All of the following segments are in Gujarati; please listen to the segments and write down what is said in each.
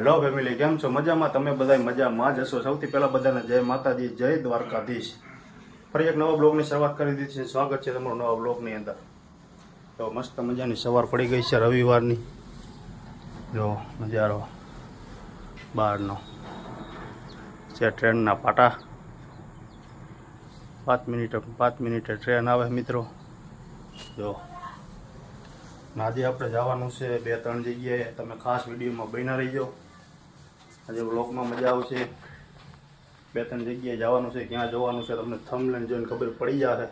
હેલો ફેમિલી કેમ છો? મજામાં? તમે બધા મજામાં જ હશો? સૌથી પહેલાં બધાને જય માતાજી, જય દ્વારકાધીશ. ફરી એક નવા બ્લોગની શરૂઆત કરી દીધી છે. સ્વાગત છે તમારું નવા બ્લોગની અંદર. તો મસ્ત મજાની સવાર પડી ગઈ છે રવિવારની. જો નજારો બહારનો. છે ટ્રેનના પાટા. પાંચ મિનિટ, પાંચ મિનિટે ટ્રેન આવે મિત્રો. જો. આજે આપણે જવાનું છે બે ત્રણ જગ્યાએ. તમે ખાસ વિડીયોમાં બન્યા રહીજો. આજે બ્લોગમાં મજા આવશે. બે ત્રણ જગ્યાએ જવાનું છે, ક્યાં જવાનું છે, તમને થમલેન જોઈને ખબર પડી જશે.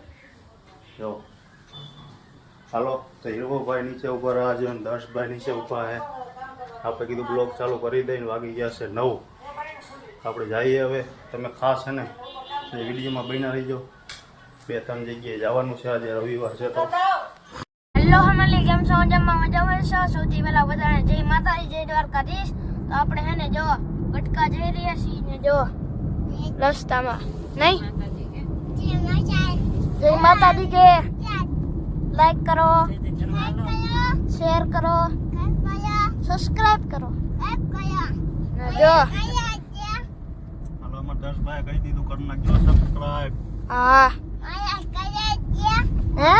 જો. હાલો, તો હીરવભાઈ નીચે ઊભા રહ્યા છે દર્શભાઈ નીચે ઊભા છે. આપણે કીધું બ્લોગ ચાલુ કરી દઈને વાગી ગયા છે નવ. આપણે જઈએ હવે. તમે ખાસ છે ને વિડીયોમાં બન્યા રહીજો. બે ત્રણ જગ્યાએ જવાનું છે, આજે રવિવાર છે તો. હેલો ફેમિલી કેમ છો? મજામાં છે? સૌથી પહેલાં બધાને જય માતાજી, જય દ્વારકાધીશ. તો આપણે હે ને જો ગટકા જઈ રહ્યા છીએ ને જો રસ્તામાં. નહીં? જય માતાજી કે. લાઈક કરો. શેર કરો. સબસ્ક્રાઇબ કરો. જો. હાલો અમારે દર્શભાઈ કહી દીધું કરી નાખજો સબસ્ક્રાઈબ હા. હે?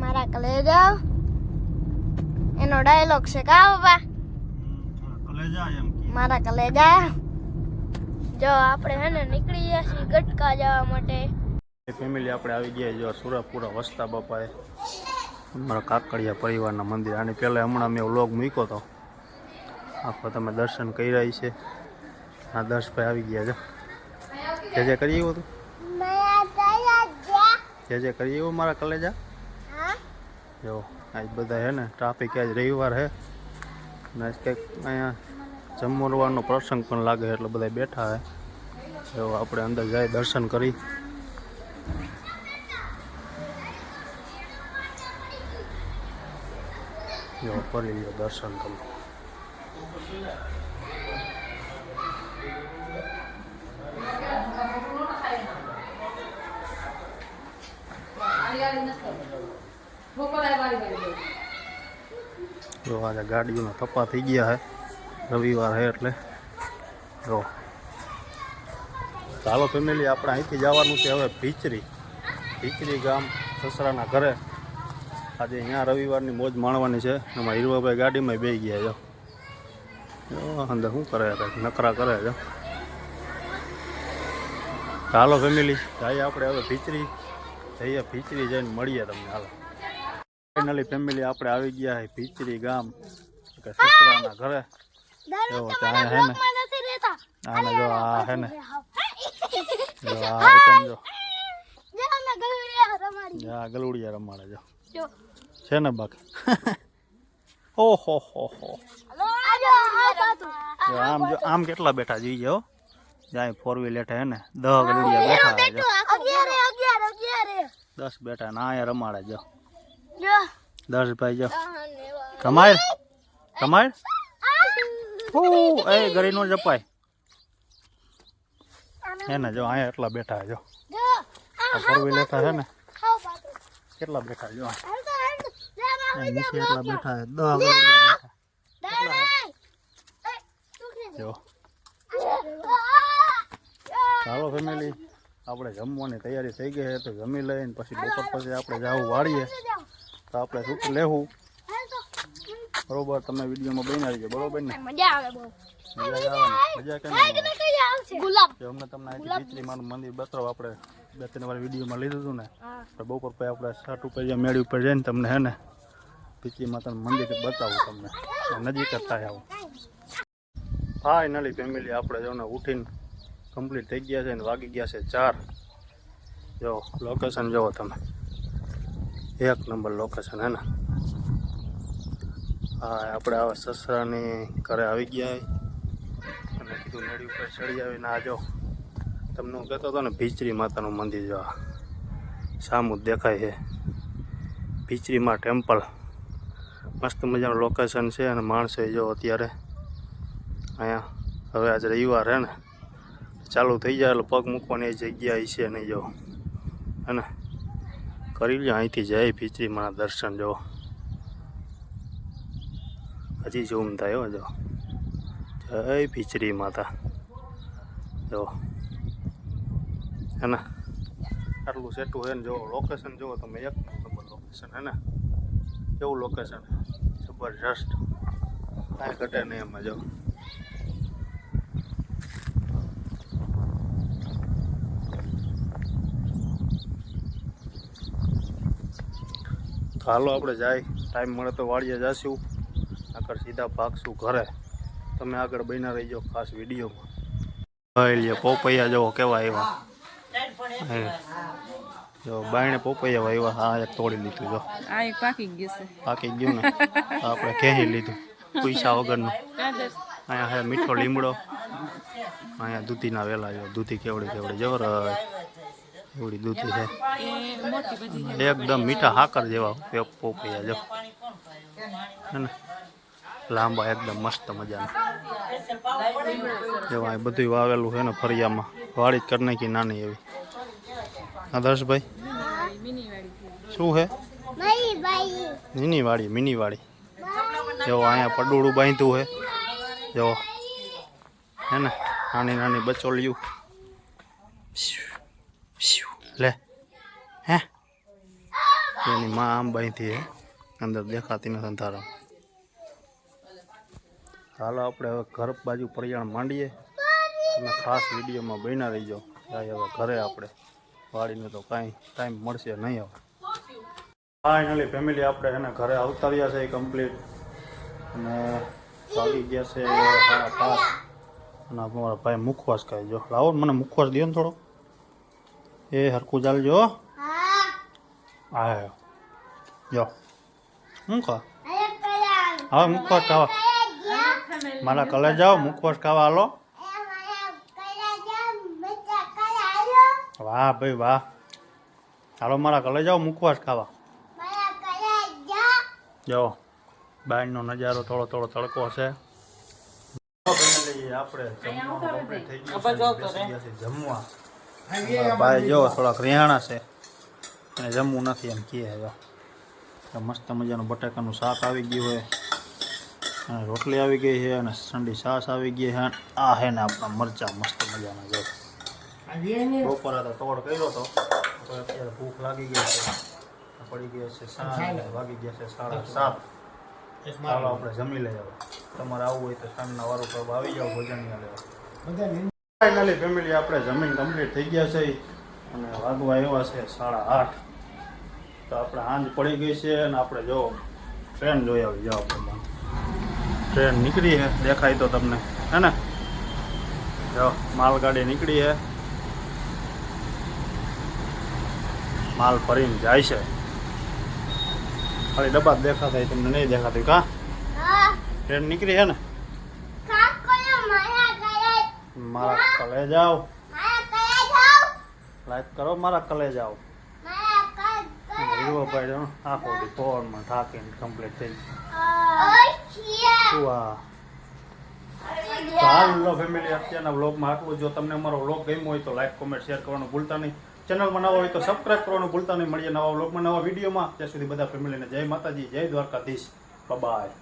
મારા કલેજા એનો ડાયલોગ છે કા બાબા કલેજા એમ કે. મારા કલેજા જો. આપણે હે ને નીકળી ગયા છીએ ગટકા જવા માટે. ફેમિલી આપણે આવી ગયા જો સુરાપુરા વસ્તા બાપાએ. અમારા કાકડિયા પરિવારના મંદિર. આની પહેલાં હમણાં મેં વ્લોગ મૂક્યો હતો આખો તમે દર્શન કર્યા છે. આ દર્શભાઈ આવી ગયા છે. જે જે કરી એવું હતું? જે જે કરી એવું મારા કલેજા? જો આજ બધા હે ને ટ્રાફિક આજ રવિવાર હે. ને કંઈક અહીંયા જમવાનો પ્રસંગ પણ લાગે એટલે બધા બેઠા હે એવો આપણે અંદર જાય દર્શન કરી. જો કરી લ્યો દર્શન તમે. જો આજે ગાડીઓના થપ્પા થઈ ગયા છે રવિવાર હે એટલે. જો. ચાલો ફેમિલી આપણે અહીંથી જવાનું છે હવે ભીચરી. ભીચરી ગામ સસરાના ઘરે. આજે અહીંયા રવિવારની મોજ માણવાની છે. એમાં હીરવાભાઈ ગાડીમાં બે ગયા જો, અંદર શું કરે નકરા કરે છે. ચાલો ફેમિલી જઈએ આપણે હવે ભીચરી. જઈએ ભીચરી જઈને મળીએ તમને હાલો. ફાઇનલી ફેમિલી આપણે આવી ગયા છે ભીચરી ગામ. કે સસરાના ઘરે. જો ત્યાં હે ને. નથી રહેતા. આને જો આ હે ને. જો આ આઈટમ જો. જે અમે ગયું રમાડી. આ ગલુડિયા રમાડે જો. જો. છે ને બાકી? ઓહો હો હો. હલો આજો આ બાજુ જો આમ જો આમ કેટલા બેઠા જોઈએ હો? જાય ફોર વ્હીલ હેઠે હે ને દહ ગલુડિયા બેઠા હે જો. અગિયારે અગિયાર અગિયારે. દસ બેઠા ના અહીંયા રમાડે જો જો. દસ ભાઈ જો કમાય કમાડ ઓ એ ગરી નો જપાય. હે ને જો અહીંયા એટલા બેઠા જો. ફોર વ્હીલ હેઠા છે ને. કેટલા બેઠા જો નીચે એટલા બેઠા બેઠા. જો. ચાલો ફેમિલી આપણે જમવાની તૈયારી થઈ ગઈ છે તો જમી લઈને પછી બપોર પછી આપણે જવું વાળીએ. તો આપણે શું લેવું? બરોબર તમે વિડીયોમાં બની રહીજો બરોબર ને? મજા આવે બહુ. મજા આવે ને? મજા ગુલાબ. અમને તમને અહીંથી ભીચરીમાનું મંદિર બતાવો આપણે બે ત્રણ વાર વિડીયોમાં લીધું હતું ને હા. તો બપોર પછી આપણે સાટ ઉપર જ્યાં મેળી ઉપર જઈને તમને હે ને પીચલી માતાનું મંદિર બતાવું તમને. નજીક જ થાય આવું. ફાઇનલી ફેમિલી આપણે જો ને ઉઠીને કમ્પ્લીટ થઈ ગયા છે ને વાગી ગયા છે ચાર. જો લોકેશન જુઓ તમે. એક નંબર લોકેશન હે ને? હા, આપણે આવા સસરાની ઘરે આવી ગયા. અને કીધું મેળી ઉપર ચડી આવીને આ જો, તમને હું કહેતો હતો ને, ભીચરી માતાનું મંદિર જો આ. સામું દેખાય છે. ભીચરીમાં ટેમ્પલ. મસ્ત મજાનું લોકેશન છે અને માણસો જો અત્યારે અહીંયા, હવે આજે રવિવાર હે ને. ચાલુ થઈ જાય એટલે પગ મૂકવાની જગ્યા છે નહીં જો. હે ને? કરી લ્યો, અહીંથી જય ભીચરીમાં દર્શન, જો. હજી ઝૂમ થયો, જો. જય ભીચરી માતા. જો. હે ને? આટલું સેટું છે ને, જો લોકેશન જુઓ તમે, એક નંબર લોકેશન હે ને? કેવું લોકેશન જબરજસ્ત. કાંઈ ઘટે નહીં એમાં, જો. હાલો આપણે જાય. ટાઈમ મળે તો વાળીએ જઈશું આગળ સીધા ભાગશું ઘરે. તમે આગળ બન્યા રહીજો ખાસ વિડીયોમાં. લે પોપૈયા જવો કેવા આવ્યા. જો બાયણે પોપૈયા આવ્યા હા એક તોડી લીધું જો. આ એક પાકી ગયું છે. પાકી ગયું ને? આપણે કેહી લીધું. પૈસા વગરનું. અહીંયા હે મીઠો લીમડો. અહીંયા દૂધીના વેલા જો દૂધી કેવડી કેવડી. જબર એવડી દૂધી છે. એ મોટી બધી એકદમ મીઠા હાકર જેવા પે- પોપૈયા જો. હે ને? લાંબા એકદમ મસ્ત મજાના. જો આ બધું વાવેલું છે ને ફરિયામાં. વાડી જ કરી નાખી નાની એવી. આદર્શભાઈ મિની વાળી શું છે મિની વાડી મિની વાડી જો અહીંયા પડોળું બાંધ્યું છે. જો. હે ને? નાની નાની બચોલિયું. લે. હે? એની માં આમ બાંધી અંદર દેખાતી નથી અંધારા ચાલો આપણે હવે ઘર બાજુ પરિયાણ માંડીએ. અને ખાસ વિડીયોમાં બન્યા રહીજો. ત્યાં હવે ઘરે આપણે. વાડીને તો કાંઈ ટાઈમ મળશે નહીં હવે. ફાઇનલી ફેમિલી આપણે એને ઘરે આવતા રહ્યા છે કમ્પ્લીટ અને ચાલી ગયા છે પાંચ. અને અમારા ભાઈ મુખવાસ કહી જો. લાવો મને મુખવાસ દો ને થોડો. એ હરખું ચાલજો હા. જો. શું ખા? હવે મુખવાસ ખાવા. મારા કલે જાઓ મુખવાસ ખાવા હાલો. વાહ ભાઈ વાહ. હાલો મારા કલે જાઓ મુખવાસ ખાવા. જો બહારનો નજારો થોડો થોડો તડકો છે. આપણે જમવા. ભાઈ જો થોડાક રિહાણા છે. અને જમવું નથી એમ કહે હવે. મસ્ત મજાનું બટાકાનું શાક આવી ગયું હોય અને રોટલી આવી ગઈ છે અને ઠંડી છાશ આવી ગઈ છે. આ હે ને આપણા મરચા મસ્ત મજાના જો. બપોરે તો તોડ કર્યો તો. તો અત્યારે ભૂખ લાગી ગઈ છે. પડી ગઈ છે સાંજ વાગી ગયા છે સાડા સાત. ચાલો આપણે જમી લઈએ હવે. તમારે આવવું હોય તો સાંજના વારો પર આવી જાઓ ભોજન લેવા. ફાઇનલી ફેમિલી આપણે જમીન કમ્પ્લીટ થઈ ગયા છે. અને વાગવા એવા છે સાડા આઠ. તો આપણે સાંજ પડી ગઈ છે અને આપણે જો ટ્રેન જોઈ આવી જાઓ આપણે ટ્રેન નીકળી છે. દેખાય તો તમને. હે ને? જો માલગાડી નીકળી છે. માલ ભરીને જાય છે. ખાલી ડબ્બા દેખાતા તમને નહીં દેખાતું કા? ટ્રેન નીકળી છે ને? મારા કલે જાઓ લાઈક કરો મારા કલે જાઓ હીરોભાઈ જો આખો દી પવનમાં ઠાકીને કમ્પ્લીટ થઈ હાલો ફેમિલી અત્યારના વ્લોગમાં આટલું જો. તમને અમારો વ્લોગ ગમ્યો હોય તો લાઈક કોમેન્ટ શેર કરવાનું ભૂલતા નહીં. ચેનલમાં નવા હોય તો સબસ્ક્રાઈબ કરવાનું ભૂલતા નહીં. મળીએ નવા વ્લોગમાં, નવા વિડીયોમાં ત્યાં સુધી બધા ફેમિલીને જય માતાજી, જય દ્વારકાધીશ. બાય